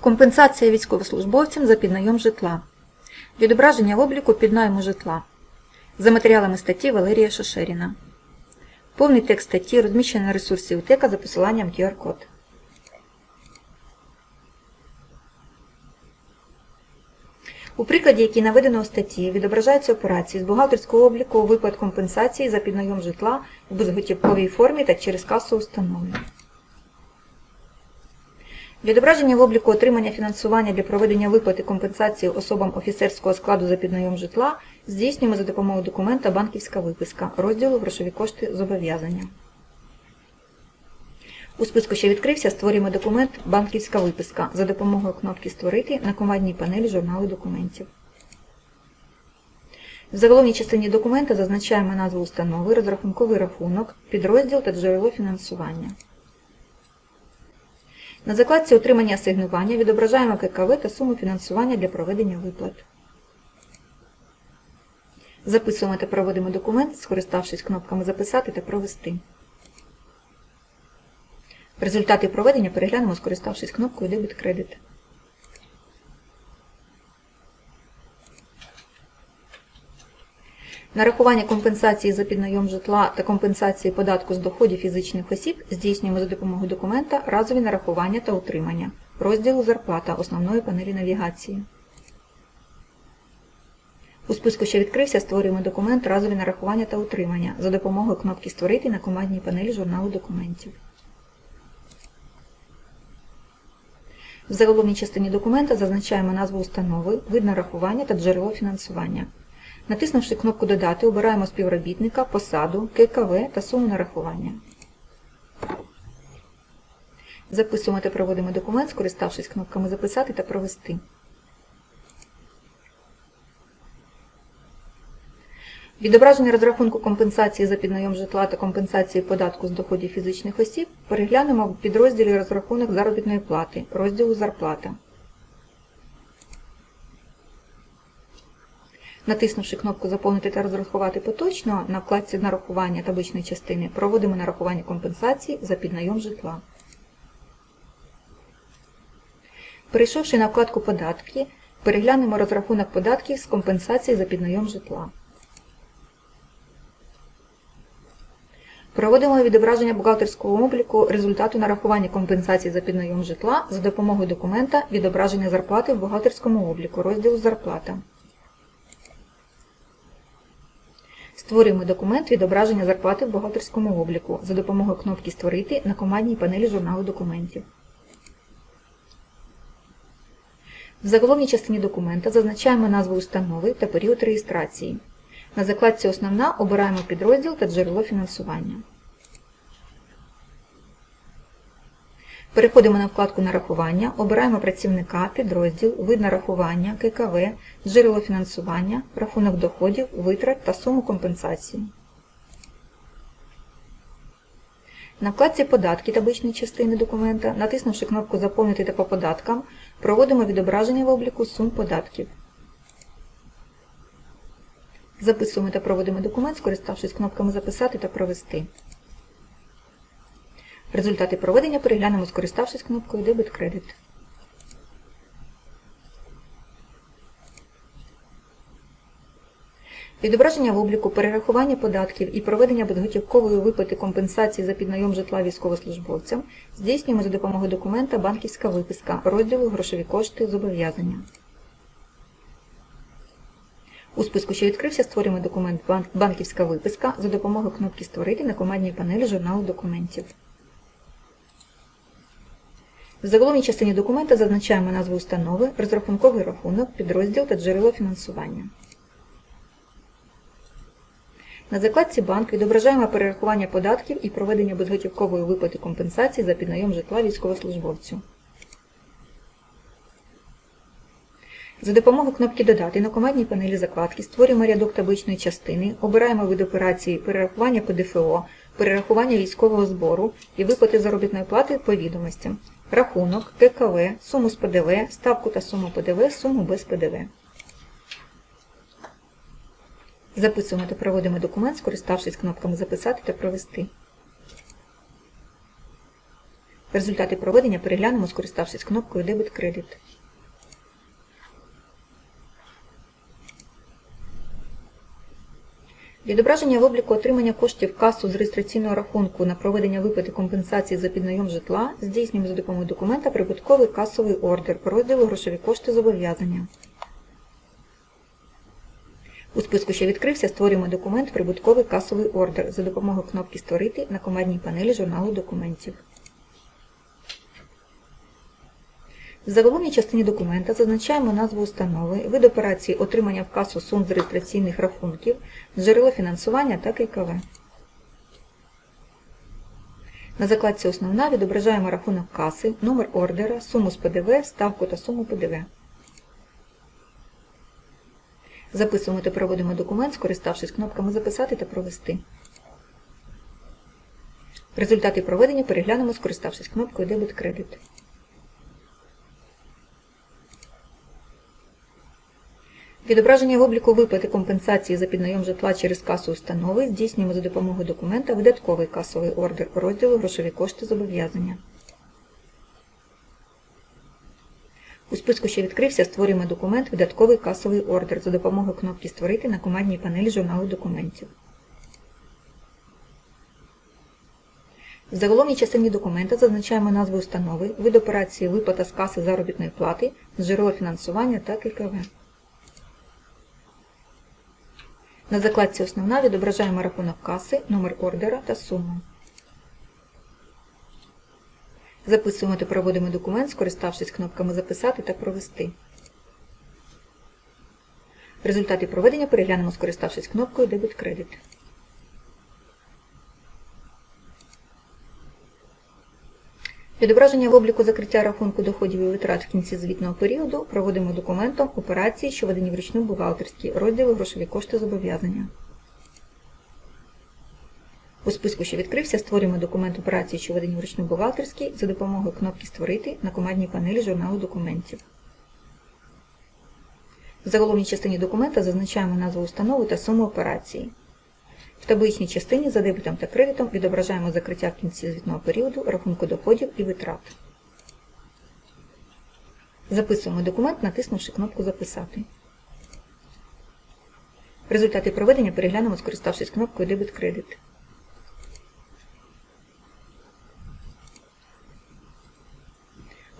Компенсація військовослужбовцям за піднайом житла. Відображення обліку піднайму житла. За матеріалами статті Валерія Шошеріна. Повний текст статті розміщений на ресурсі УТЕКа за посиланням QR-код. У прикладі, який наведено у статті, відображаються операції з бухгалтерського обліку у виплат компенсації за піднайом житла в безготівковій формі та через касу установи. Відображення в обліку отримання фінансування для проведення виплати компенсації особам офіцерського складу за піднайом житла здійснюємо за допомогою документа «Банківська виписка» розділу «Грошові кошти зобов'язання». У списку, що відкрився, створюємо документ «Банківська виписка» за допомогою кнопки «Створити» на командній панелі журналу документів. В заголовній частині документа зазначаємо назву установи, розрахунковий рахунок, підрозділ та джерело фінансування. На закладці Отримання асигнування відображаємо ККВ та суму фінансування для проведення виплат. Записуємо та проводимо документ, скориставшись кнопками Записати та Провести. Результати проведення переглянемо, скориставшись кнопкою Дебіт-кредит. Нарахування компенсації за піднайом житла та компенсації податку з доходів фізичних осіб здійснюємо за допомогою документа разові нарахування та утримання розділу Зарплата основної панелі навігації. У списку, що відкрився, створюємо документ Разові нарахування та утримання за допомогою кнопки Створити на командній панелі журналу документів. В заголовній частині документа зазначаємо назву установи, вид нарахування та джерело фінансування. Натиснувши кнопку Додати, обираємо співробітника, посаду, ККВ та суму нарахування. Записуємо та проводимо документ, скориставшись кнопками Записати та Провести. Відображення розрахунку компенсації за піднайом житла та компенсації податку з доходів фізичних осіб переглянемо в підрозділі розрахунок заробітної плати, розділу Зарплата. Натиснувши кнопку Заповнити та розрахувати поточно на вкладці Нарахування табличної частини проводимо нарахування компенсації за піднайом житла. Перейшовши на вкладку Податки, переглянемо розрахунок податків з компенсації за піднайом житла. Проводимо відображення бухгалтерського обліку результату нарахування компенсації за піднайом житла за допомогою документа Відображення зарплати в бухгалтерському обліку розділу Зарплата. Створюємо документ відображення зарплати в бухгалтерському обліку за допомогою кнопки Створити на командній панелі журналу документів. В заголовній частині документа зазначаємо назву установи та період реєстрації. На закладці Основна обираємо підрозділ та джерело фінансування. Переходимо на вкладку Нарахування, обираємо працівника, підрозділ, вид нарахування, ККВ, джерело фінансування, рахунок доходів, витрат та суму компенсації. На вкладці Податки табличної частини документа, натиснувши кнопку Заповнити та по податкам, проводимо відображення в обліку сум податків. Записуємо та проводимо документ, скориставшись кнопками Записати та Провести. Результати проведення переглянемо, скориставшись кнопкою Дебет-кредит. Відображення в обліку, перерахування податків і проведення безготівкової виплати компенсації за піднайом житла військовослужбовцям здійснюємо за допомогою документа «Банківська виписка» розділу «Грошові кошти зобов'язання». У списку, що відкрився, створюємо документ «Банківська виписка» за допомогою кнопки Створити на командній панелі журналу документів. В заголовній частині документа зазначаємо назву установи, розрахунковий рахунок, підрозділ та джерело фінансування. На закладці Банк відображаємо перерахування податків і проведення безготівкової виплати компенсації за піднайом житла військовослужбовцю. За допомогою кнопки Додати на командній панелі закладки створюємо рядок табличної частини, обираємо вид операції перерахування ПДФО, перерахування військового збору і виплати заробітної плати по відомостям, рахунок, ККВ, суму з ПДВ, ставку та суму ПДВ, суму без ПДВ. Записуємо та проводимо документ, скориставшись кнопками Записати та Провести. Результати проведення переглянемо, скориставшись кнопкою Дебет-кредит. Відображення в обліку отримання коштів касу з реєстраційного рахунку на проведення виплати компенсації за піднайом житла здійснюємо за допомогою документа прибутковий касовий ордер розділу грошові кошти зобов'язання. У списку, що відкрився, створюємо документ Прибутковий касовий ордер за допомогою кнопки Створити на командній панелі журналу документів. В заголовній частині документа зазначаємо назву установи, вид операції отримання в сум з реєстраційних рахунків, джерело фінансування та ККВ. На закладці Основна відображаємо рахунок каси, номер ордера, суму з ПДВ, ставку та суму ПДВ. Записуємо та проводимо документ, скориставшись кнопками Записати та Провести. Результати проведення переглянемо, скориставшись кнопкою Дебет кредит. Відображення в обліку виплати компенсації за піднайом житла через касу установи здійснюємо за допомогою документа Видатковий касовий ордер розділу Грошові кошти зобов'язання. У списку, що відкрився, створюємо документ Видатковий касовий ордер за допомогою кнопки Створити на командній панелі журналу документів. В заголовній частині документа зазначаємо назву установи, вид операції виплата з каси заробітної плати, джерело фінансування та ККВ. На закладці Основна відображаємо рахунок каси, номер ордера та суму. Записуємо та проводимо документ, скориставшись кнопками Записати та Провести. Результати проведення переглянемо, скориставшись кнопкою Дебет кредит. Відображення в обліку закриття рахунку доходів і витрат в кінці звітного періоду проводимо документом операції, що ведені вручну бухгалтерські, розділи грошові кошти зобов'язання. У списку, що відкрився, створюємо документ операції, що ведені вручну бухгалтерські, за допомогою кнопки Створити на командній панелі журналу документів. В заголовній частині документа зазначаємо назву установи та суму операції. В табличній частині за дебетом та кредитом відображаємо закриття в кінці звітного періоду рахунку доходів і витрат. Записуємо документ, натиснувши кнопку Записати. Результати проведення переглянемо, скориставшись кнопкою Дебет кредит.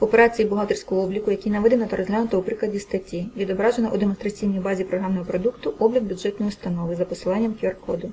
Операції бухгалтерського обліку, які наведено та розглянуто у прикладі статті, відображено у демонстраційній базі програмного продукту облік бюджетної установи за посиланням QR-коду.